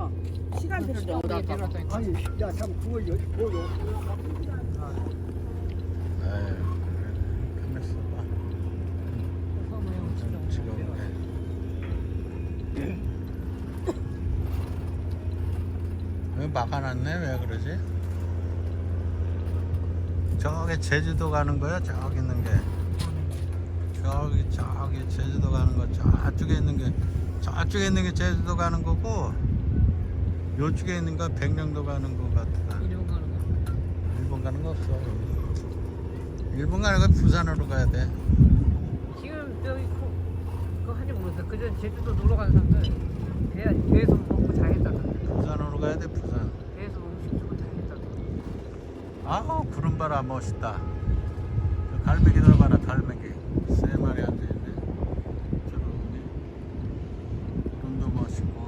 어. 시간표를 너무 다 아니 야참 그걸 여 그걸 여 에이, 가만 있어봐. 지금 왜 막아놨네? 왜 그러지? 저기 제주도 가는 거야? 저기 있는 게. 저기 저기 제주도 가는 거 저쪽에 있는 게 저쪽에 있는 게 제주도 가는 거고 요쪽에 있는 건 백령도 가는 것 같다. 일본 가는 거. 일본 가는 거 없어. 일본 가는 건 부산으로 가야 돼. 지금 저기 그- 그거 하지 못했어. 그전 제주도 놀러 간 사람들 배야 배에서 먹고 자겠다던데. 부산으로 가야 돼 부산. 배에서 음식 주고 자겠다던데. 아우 구름 봐라 멋있다. 저 갈매기들 봐라 갈매기 세 마리 앉아 있네. 저기 구름도 멋있고.